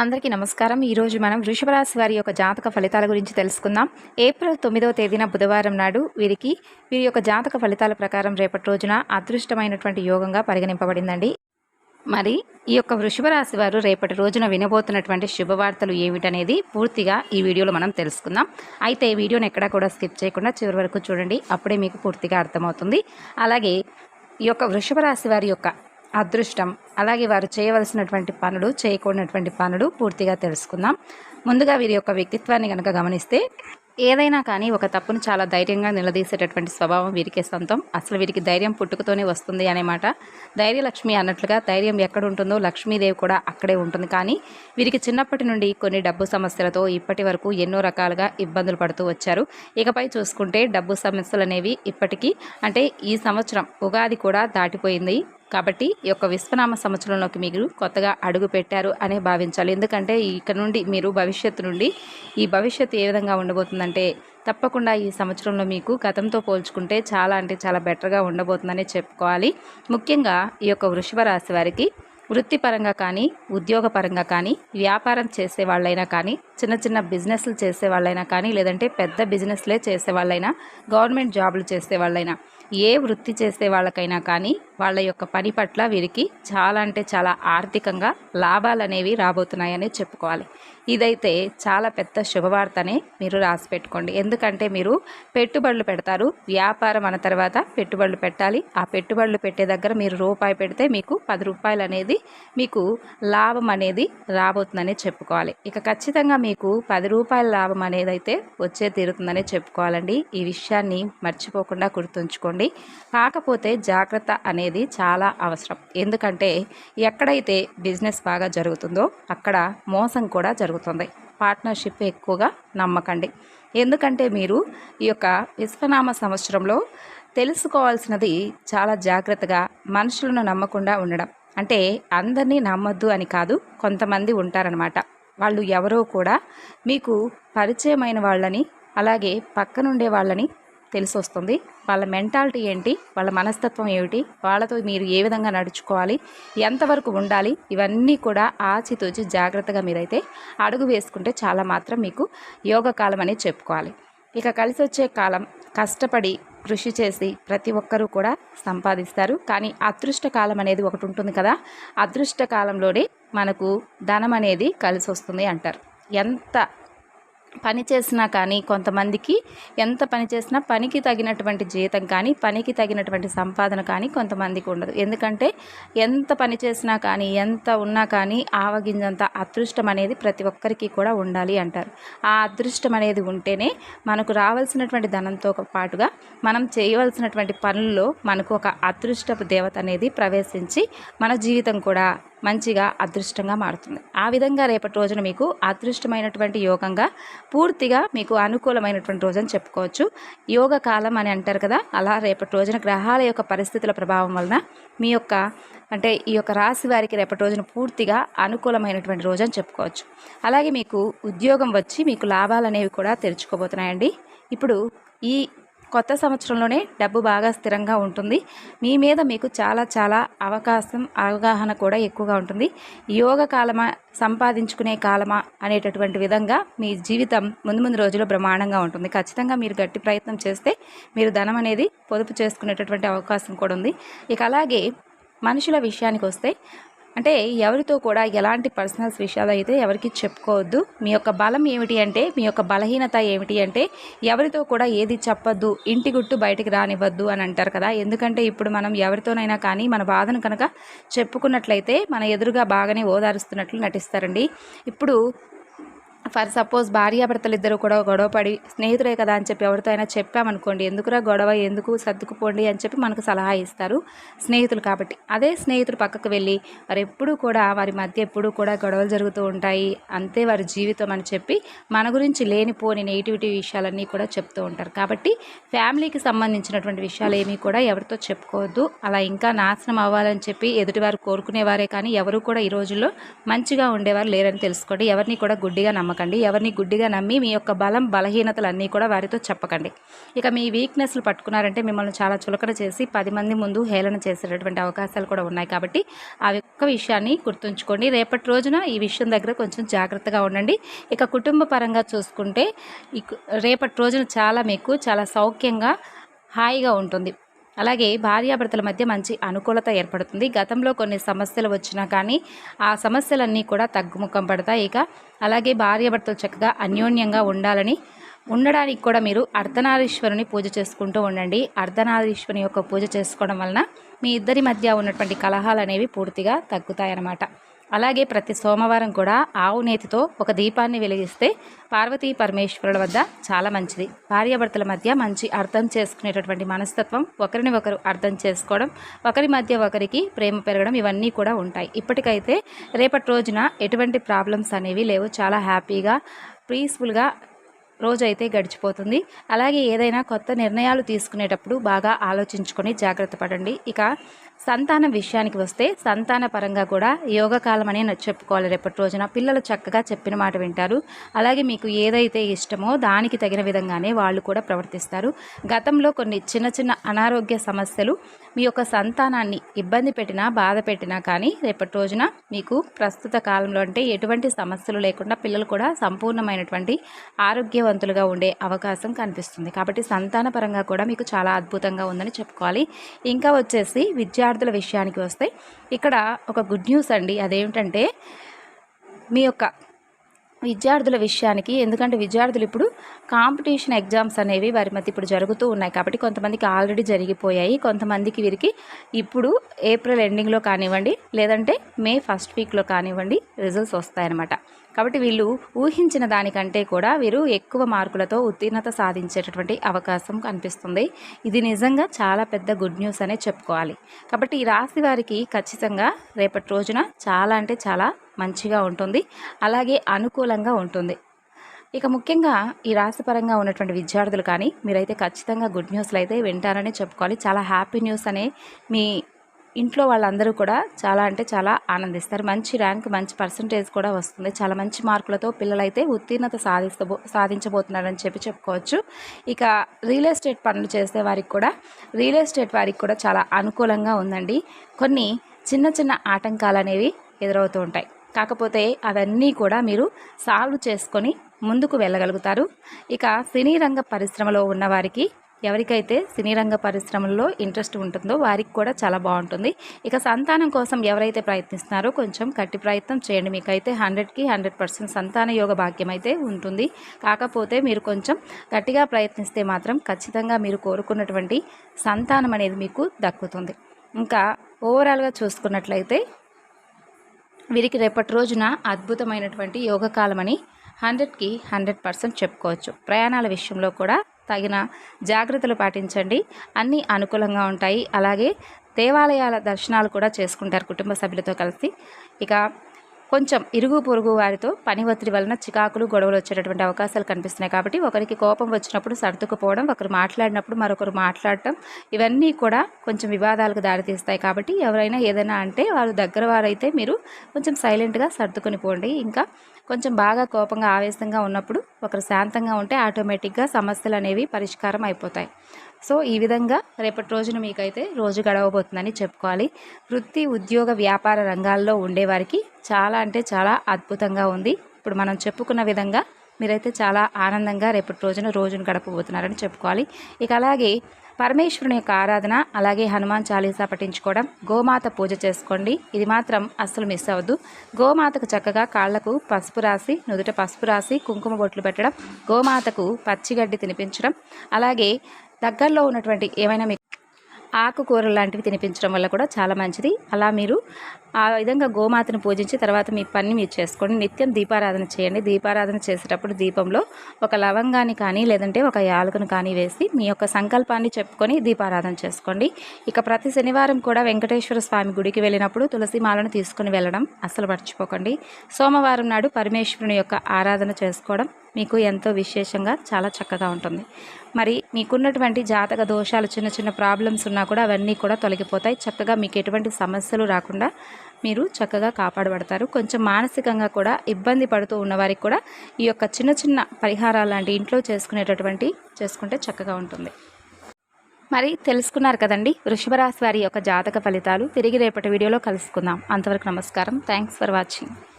అందరికీ నమస్కారం. ఈరోజు మనం వృషభరాశి వారి యొక్క జాతక ఫలితాల గురించి తెలుసుకుందాం. ఏప్రిల్ తొమ్మిదవ తేదీన బుధవారం నాడు వీరికి వీరి యొక్క జాతక ఫలితాల ప్రకారం రేపటి రోజున అదృష్టమైనటువంటి యోగంగా పరిగణింపబడిందండి. మరి ఈ యొక్క వృషభరాశి వారు రేపటి రోజున వినబోతున్నటువంటి శుభవార్తలు ఏమిటనేది పూర్తిగా ఈ వీడియోలో మనం తెలుసుకుందాం. అయితే ఈ వీడియోని ఎక్కడా కూడా స్కిప్ చేయకుండా చివరి వరకు చూడండి. అప్పుడే మీకు పూర్తిగా అర్థమవుతుంది. అలాగే ఈ యొక్క వృషభ రాశి వారి యొక్క అదృష్టం. అలాగే వారు చేయవలసినటువంటి పనులు చేయకూడనటువంటి పనులు పూర్తిగా తెలుసుకుందాం. ముందుగా వీరి యొక్క వ్యక్తిత్వాన్ని కనుక గమనిస్తే ఏదైనా కానీ ఒక తప్పును చాలా ధైర్యంగా నిలదీసేటటువంటి స్వభావం వీరికే సొంతం. అసలు వీరికి ధైర్యం పుట్టుకతోనే వస్తుంది అనే మాట. ధైర్యలక్ష్మి అన్నట్లుగా ధైర్యం ఎక్కడ ఉంటుందో లక్ష్మీదేవి కూడా అక్కడే ఉంటుంది. కానీ వీరికి చిన్నప్పటి నుండి కొన్ని డబ్బు సమస్యలతో ఇప్పటి వరకు ఎన్నో రకాలుగా ఇబ్బందులు పడుతూ వచ్చారు. ఇకపై చూసుకుంటే డబ్బు సమస్యలు అనేవి ఇప్పటికీ అంటే ఈ సంవత్సరం ఉగాది కూడా దాటిపోయింది. కాబట్టి ఈ యొక్క విశ్వనామ సంవత్సరంలోకి మీరు కొత్తగా అడుగు పెట్టారు అనే భావించాలి. ఎందుకంటే ఇక్కడ నుండి మీరు భవిష్యత్తు నుండి ఈ భవిష్యత్తు ఏ విధంగా ఉండబోతుందంటే తప్పకుండా ఈ సంవత్సరంలో మీకు గతంతో పోల్చుకుంటే చాలా అంటే చాలా బెటర్గా ఉండబోతుందని చెప్పుకోవాలి. ముఖ్యంగా ఈ యొక్క వృషభ రాశి వారికి వృత్తిపరంగా కానీ ఉద్యోగపరంగా కానీ వ్యాపారం చేసే వాళ్ళైనా కానీ చిన్న చిన్న బిజినెస్లు చేసే వాళ్ళైనా కానీ లేదంటే పెద్ద బిజినెస్లే చేసే వాళ్ళైనా గవర్నమెంట్ జాబులు చేసే వాళ్ళైనా ఏ వృత్తి చేసే వాళ్ళకైనా కానీ వాళ్ళ యొక్క పని పట్ల వీరికి చాలా అంటే చాలా ఆర్థికంగా లాభాలు అనేవి రాబోతున్నాయని చెప్పుకోవాలి. ఇదైతే చాలా పెద్ద శుభవార్తనే మీరు రాసి పెట్టుకోండి. ఎందుకంటే మీరు పెట్టుబడులు పెడతారు వ్యాపారం అన్న తర్వాత పెట్టుబడులు పెట్టాలి. ఆ పెట్టుబడులు పెట్టే దగ్గర మీరు రూపాయి పెడితే మీకు పది రూపాయలు అనేది మీకు లాభం అనేది రాబోతుందని చెప్పుకోవాలి. ఇక ఖచ్చితంగా మీకు పది రూపాయల లాభం అనేది అయితే వచ్చే తీరుతుందని చెప్పుకోవాలండి. ఈ విషయాన్ని మర్చిపోకుండా గుర్తుంచుకోండి. కాకపోతే జాగ్రత్త అనేది చాలా అవసరం. ఎందుకంటే ఎక్కడైతే బిజినెస్ బాగా జరుగుతుందో అక్కడ మోసం కూడా జరుగుతుంది. పార్ట్నర్షిప్ ఎక్కువగా నమ్మకండి. ఎందుకంటే మీరు ఈ యొక్క విశ్వనామ సంవత్సరంలో తెలుసుకోవాల్సినది చాలా జాగ్రత్తగా మనుషులను నమ్మకుండా ఉండడం. అంటే అందరినీ నమ్మొద్దు అని కాదు కొంతమంది ఉంటారనమాట వాళ్ళు ఎవరో కూడా మీకు పరిచయమైన వాళ్ళని అలాగే పక్కనుండే వాళ్ళని తెలిసి వస్తుంది వాళ్ళ మెంటాలిటీ ఏంటి? వాళ్ళ మనస్తత్వం ఏమిటి? వాళ్ళతో మీరు ఏ విధంగా నడుచుకోవాలి? ఎంతవరకు ఉండాలి? ఇవన్నీ కూడా ఆచితూచి జాగ్రత్తగా మీరైతే అడుగు వేసుకుంటే చాలా మాత్రం మీకు యోగ కాలం అని చెప్పుకోవాలి. ఇక కలిసి వచ్చే కాలం కష్టపడి కృషి చేసి ప్రతి ఒక్కరూ కూడా సంపాదిస్తారు. కానీ అదృష్ట కాలం అనేది ఒకటి ఉంటుంది కదా. అదృష్ట కాలంలోనే మనకు ధనం అనేది కలిసి వస్తుంది అంటారు. ఎంత పని చేసినా కానీ కొంతమందికి ఎంత పని చేసినా పనికి తగినటువంటి జీతం కానీ పనికి తగినటువంటి సంపాదన కానీ కొంతమందికి ఉండదు. ఎందుకంటే ఎంత పని చేసినా కానీ ఎంత ఉన్నా కానీ ఆవగింజంత అదృష్టం అనేది ప్రతి ఒక్కరికి కూడా ఉండాలి అంటారు. ఆ అదృష్టం అనేది ఉంటేనే మనకు రావాల్సినటువంటి ధనంతో పాటుగా మనం చేయవలసినటువంటి పనుల్లో మనకు ఒక అదృష్టపు దేవత అనేది ప్రవేశించి మన జీవితం కూడా మంచిగా అదృష్టంగా మారుతుంది. ఆ విధంగా రేపటి రోజున మీకు అదృష్టమైనటువంటి యోగంగా పూర్తిగా మీకు అనుకూలమైనటువంటి రోజని చెప్పుకోవచ్చు. యోగ కాలం అని అంటారు కదా అలా రేపటి రోజున గ్రహాల యొక్క పరిస్థితుల ప్రభావం వలన మీ యొక్క అంటే ఈ యొక్క రాశి వారికి రేపటి రోజున పూర్తిగా అనుకూలమైనటువంటి రోజు అని చెప్పుకోవచ్చు. అలాగే మీకు ఉద్యోగం వచ్చి మీకు లాభాలు అనేవి కూడా తెరుచుకోబోతున్నాయండి. ఇప్పుడు ఈ కొత్త సంవత్సరంలోనే డబ్బు బాగా స్థిరంగా ఉంటుంది. మీ మీద మీకు చాలా చాలా అవకాశం అవగాహన కూడా ఎక్కువగా ఉంటుంది. యోగ కాలమా సంపాదించుకునే కాలమా అనేటటువంటి విధంగా మీ జీవితం ముందు ముందు రోజుల్లో బ్రహ్మాండంగా ఉంటుంది. ఖచ్చితంగా మీరు గట్టి ప్రయత్నం చేస్తే మీరు ధనం అనేది పొదుపు చేసుకునేటటువంటి అవకాశం కూడా ఉంది. ఇక అలాగే మనుషుల విషయానికి వస్తే అంటే ఎవరితో కూడా ఎలాంటి పర్సనల్స్ విషయాలు అయితే ఎవరికి చెప్పుకోవద్దు. మీ యొక్క బలం ఏమిటి అంటే మీ యొక్క బలహీనత ఏమిటి అంటే ఎవరితో కూడా ఏది చెప్పొద్దు ఇంటి గుట్టు బయటికి రానివ్వద్దు అని అంటారు కదా. ఎందుకంటే ఇప్పుడు మనం ఎవరితోనైనా కానీ మన బాధను కనుక చెప్పుకున్నట్లయితే మన ఎదురుగా బాగానే ఓదారుస్తున్నట్లు నటిస్తారండి. ఇప్పుడు ఫర్ సపోజ్ భార్యాభర్తలు ఇద్దరు కూడా గొడవపడి స్నేహితుడే కదా అని చెప్పి ఎవరితో అయినా చెప్పామనుకోండి ఎందుకురా గొడవ? ఎందుకు సర్దుకుపోండి? అని చెప్పి మనకు సలహా ఇస్తారు స్నేహితులు కాబట్టి. అదే స్నేహితులు పక్కకు వెళ్ళి వారు ఎప్పుడూ కూడా వారి మధ్య ఎప్పుడూ కూడా గొడవలు జరుగుతూ ఉంటాయి అంతే వారి జీవితం అని చెప్పి మన గురించి లేనిపోని నెగిటివిటీ విషయాలన్నీ కూడా చెప్తూ ఉంటారు. కాబట్టి ఫ్యామిలీకి సంబంధించినటువంటి విషయాలు ఏమీ కూడా ఎవరితో చెప్పుకోవద్దు. అలా ఇంకా నాశనం అవ్వాలని చెప్పి ఎదుటివారు కోరుకునేవారే కానీ ఎవరు కూడా ఈ రోజుల్లో మంచిగా ఉండేవారు లేరని తెలుసుకోండి. ఎవరిని కూడా గుడ్డిగా నమ్మకం నమ్మకండి ఎవరిని గుడ్డిగా నమ్మి మీ యొక్క బలం బలహీనతలు అన్నీ కూడా వారితో చెప్పకండి. ఇక మీ వీక్నెస్లు పట్టుకున్నారంటే మిమ్మల్ని చాలా చులకన చేసి పది మంది ముందు హేళన చేసేటటువంటి అవకాశాలు కూడా ఉన్నాయి కాబట్టి ఆ యొక్క విషయాన్ని గుర్తుంచుకోండి. రేపటి రోజున ఈ విషయం దగ్గర కొంచెం జాగ్రత్తగా ఉండండి. ఇక కుటుంబ పరంగా చూసుకుంటే రేపటి రోజున చాలా మీకు చాలా సౌఖ్యంగా హాయిగా ఉంటుంది. అలాగే భార్యాభర్తల మధ్య మంచి అనుకూలత ఏర్పడుతుంది. గతంలో కొన్ని సమస్యలు వచ్చినా కానీ ఆ సమస్యలన్నీ కూడా తగ్గుముఖం పడతాయి ఇక. అలాగే భార్యాభర్తలు చక్కగా అన్యోన్యంగా ఉండాలని ఉండడానికి కూడా మీరు అర్ధనారీశ్వరుని పూజ చేసుకుంటూ ఉండండి. అర్ధనారీశ్వరుని యొక్క పూజ చేసుకోవడం వలన మీ ఇద్దరి మధ్య ఉన్నటువంటి కలహాలు అనేవి పూర్తిగా తగ్గుతాయన్నమాట. అలాగే ప్రతి సోమవారం కూడా ఆవు నేతితో ఒక దీపాన్ని వెలిగిస్తే పార్వతీ పరమేశ్వరుల వద్ద చాలా మంచిది. భార్యాభర్తల మధ్య మంచి అర్థం చేసుకునేటటువంటి మనస్తత్వం ఒకరిని ఒకరు అర్థం చేసుకోవడం ఒకరి మధ్య ఒకరికి ప్రేమ పెరగడం ఇవన్నీ కూడా ఉంటాయి. ఇప్పటికైతే రేపటి రోజున ఎటువంటి ప్రాబ్లమ్స్ అనేవి లేవు. చాలా హ్యాపీగా పీస్ఫుల్గా రోజైతే గడిచిపోతుంది. అలాగే ఏదైనా కొత్త నిర్ణయాలు తీసుకునేటప్పుడు బాగా ఆలోచించుకొని జాగ్రత్త పడండి. ఇక సంతానం విషయానికి వస్తే సంతాన పరంగా కూడా యోగకాలం అనే చెప్పుకోవాలి. రేపటి రోజున పిల్లలు చక్కగా చెప్పిన మాట వింటారు. అలాగే మీకు ఏదైతే ఇష్టమో దానికి తగిన విధంగానే వాళ్ళు కూడా ప్రవర్తిస్తారు. గతంలో కొన్ని చిన్న చిన్న అనారోగ్య సమస్యలు మీ యొక్క సంతానాన్ని ఇబ్బంది పెట్టినా బాధ పెట్టినా కానీ రేపటి రోజున మీకు ప్రస్తుత కాలంలో అంటే ఎటువంటి సమస్యలు లేకుండా పిల్లలు కూడా సంపూర్ణమైనటువంటి ఆరోగ్యవంతులుగా ఉండే అవకాశం కనిపిస్తుంది. కాబట్టి సంతాన పరంగా కూడా మీకు చాలా అద్భుతంగా ఉందని చెప్పుకోవాలి. ఇంకా వచ్చేసి విద్యార్థుల విషయానికి వస్తే ఇక్కడ ఒక గుడ్ న్యూస్ అండి. అదేమిటంటే మీ యొక్క విద్యార్థుల విషయానికి ఎందుకంటే విద్యార్థులు ఇప్పుడు కాంపిటీషన్ ఎగ్జామ్స్ అనేవి వారి మధ్య ఇప్పుడు జరుగుతూ ఉన్నాయి కాబట్టి కొంతమందికి ఆల్రెడీ జరిగిపోయాయి. కొంతమందికి వీరికి ఇప్పుడు ఏప్రిల్ ఎండింగ్లో కానివ్వండి లేదంటే మే ఫస్ట్ వీక్లో కానివ్వండి రిజల్ట్స్ వస్తాయన్నమాట. కాబట్టి వీళ్ళు ఊహించిన దానికంటే కూడా వీరు ఎక్కువ మార్కులతో ఉత్తీర్ణత సాధించేటటువంటి అవకాశం కనిపిస్తుంది. ఇది నిజంగా చాలా పెద్ద గుడ్ న్యూస్ అనే చెప్పుకోవాలి. కాబట్టి ఈ రాశి వారికి ఖచ్చితంగా రేపటి రోజున చాలా అంటే చాలా మంచిగా ఉంటుంది. అలాగే అనుకూలంగా ఉంటుంది. ఇక ముఖ్యంగా ఈ రాశిపరంగా ఉన్నటువంటి విద్యార్థులు కానీ మీరైతే ఖచ్చితంగా గుడ్ న్యూస్లు అయితే వింటారని చెప్పుకోవాలి. చాలా హ్యాపీ న్యూస్ అనే మీ ఇంట్లో వాళ్ళందరూ కూడా చాలా అంటే చాలా ఆనందిస్తారు. మంచి ర్యాంక్ మంచి పర్సంటేజ్ కూడా వస్తుంది. చాలా మంచి మార్కులతో పిల్లలైతే ఉత్తీర్ణత సాధిస్తబో సాధించబోతున్నారని చెప్పి చెప్పుకోవచ్చు. ఇక రియల్ ఎస్టేట్ పనులు చేసే వారికి కూడా రియల్ ఎస్టేట్ వారికి కూడా చాలా అనుకూలంగా ఉందండి. కొన్ని చిన్న చిన్న ఆటంకాలు అనేవి ఎదురవుతూ ఉంటాయి. కాకపోతే అవన్నీ కూడా మీరు సాల్వ్ చేసుకొని ముందుకు వెళ్ళగలుగుతారు. ఇక సినీ రంగ పరిశ్రమలో ఉన్నవారికి ఎవరికైతే సినీ రంగ పరిశ్రమల్లో ఇంట్రెస్ట్ ఉంటుందో వారికి కూడా చాలా బాగుంటుంది. ఇక సంతానం కోసం ఎవరైతే ప్రయత్నిస్తున్నారో కొంచెం గట్టి ప్రయత్నం చేయండి. మీకైతే హండ్రెడ్కి హండ్రెడ్ పర్సెంట్ సంతాన యోగ భాగ్యం అయితే ఉంటుంది. కాకపోతే మీరు కొంచెం గట్టిగా ప్రయత్నిస్తే మాత్రం ఖచ్చితంగా మీరు కోరుకున్నటువంటి సంతానం అనేది మీకు దక్కుతుంది. ఇంకా ఓవరాల్గా చూసుకున్నట్లయితే వీరికి రేపటి రోజున అద్భుతమైనటువంటి యోగకాలం అని హండ్రెడ్కి హండ్రెడ్ పర్సెంట్ చెప్పుకోవచ్చు. ప్రయాణాల విషయంలో కూడా తగిన జాగ్రత్తలు పాటించండి. అన్నీ అనుకూలంగా ఉంటాయి. అలాగే దేవాలయాల దర్శనాలు కూడా చేసుకుంటారు కుటుంబ సభ్యులతో కలిసి. ఇక కొంచెం ఇరుగు పొరుగు వారితో పని ఒత్తిడి వలన చికాకులు గొడవలు వచ్చేటటువంటి అవకాశాలు కనిపిస్తున్నాయి కాబట్టి ఒకరికి కోపం వచ్చినప్పుడు సర్దుకుపోవడం ఒకరు మాట్లాడినప్పుడు మరొకరు మాట్లాడటం ఇవన్నీ కూడా కొంచెం వివాదాలకు దారితీస్తాయి కాబట్టి ఎవరైనా ఏదైనా అంటే వారు దగ్గర వారైతే మీరు కొంచెం సైలెంట్గా సర్దుకొని పోండి. ఇంకా కొంచెం బాగా కోపంగా ఆవేశంగా ఉన్నప్పుడు ఒకరు శాంతంగా ఉంటే ఆటోమేటిక్గా సమస్యలు అనేవి పరిష్కారం అయిపోతాయి. సో ఈ విధంగా రేపటి రోజున మీకైతే రోజు గడవబోతుందని చెప్పుకోవాలి. వృత్తి ఉద్యోగ వ్యాపార రంగాల్లో ఉండేవారికి చాలా అంటే చాలా అద్భుతంగా ఉంది. ఇప్పుడు మనం చెప్పుకున్న విధంగా మీరైతే చాలా ఆనందంగా రేపటి రోజున రోజును గడపబోతున్నారని చెప్పుకోవాలి. ఇక అలాగే పరమేశ్వరుని యొక్క ఆరాధన అలాగే హనుమాన్ చాలీసా పఠించుకోవడం గోమాత పూజ చేసుకోండి. ఇది మాత్రం అస్సలు మిస్ అవ్వద్దు గోమాతకు చక్కగా కాళ్ళకు పసుపు రాసి నుదుట పసుపు రాసి కుంకుమ బొట్లు పెట్టడం గోమాతకు పచ్చిగడ్డి తినిపించడం అలాగే దగ్గరలో ఉన్నటువంటి ఏమైనా మీకు ఆకుకూరలు లాంటివి తినిపించడం వల్ల కూడా చాలా మంచిది. అలా మీరు ఆ విధంగా గోమాతను పూజించి తర్వాత మీ పని మీరు చేసుకోండి. నిత్యం దీపారాధన చేయండి. దీపారాధన చేసేటప్పుడు దీపంలో ఒక లవంగాన్ని కానీ లేదంటే ఒక యాలకును కానీ వేసి మీ యొక్క సంకల్పాన్ని చెప్పుకొని దీపారాధన చేసుకోండి. ఇక ప్రతి శనివారం కూడా వెంకటేశ్వర స్వామి గుడికి వెళ్ళినప్పుడు తులసి మాలను తీసుకుని వెళ్ళడం అస్సలు మర్చిపోకండి. సోమవారం నాడు పరమేశ్వరుని యొక్క ఆరాధన చేసుకోవడం మీకు ఎంతో విశేషంగా చాలా చక్కగా ఉంటుంది. మరి మీకున్నటువంటి జాతక దోషాలు చిన్న చిన్న ప్రాబ్లమ్స్ ఉన్నా కూడా అవన్నీ కూడా తొలగిపోతాయి. చక్కగా మీకు ఎటువంటి సమస్యలు రాకుండా మీరు చక్కగా కాపాడబడతారు. కొంచెం మానసికంగా కూడా ఇబ్బంది పడుతూ ఉన్నవారికి కూడా ఈ యొక్క చిన్న చిన్న పరిహారాలు లాంటి ఇంట్లో చేసుకునేటటువంటి చేసుకుంటే చక్కగా ఉంటుంది. మరి తెలుసుకున్నారు కదండి వృషభరాశి వారి యొక్క జాతక ఫలితాలు. తిరిగి రేపటి వీడియోలో కలుసుకుందాం. అంతవరకు నమస్కారం. Thanks for watching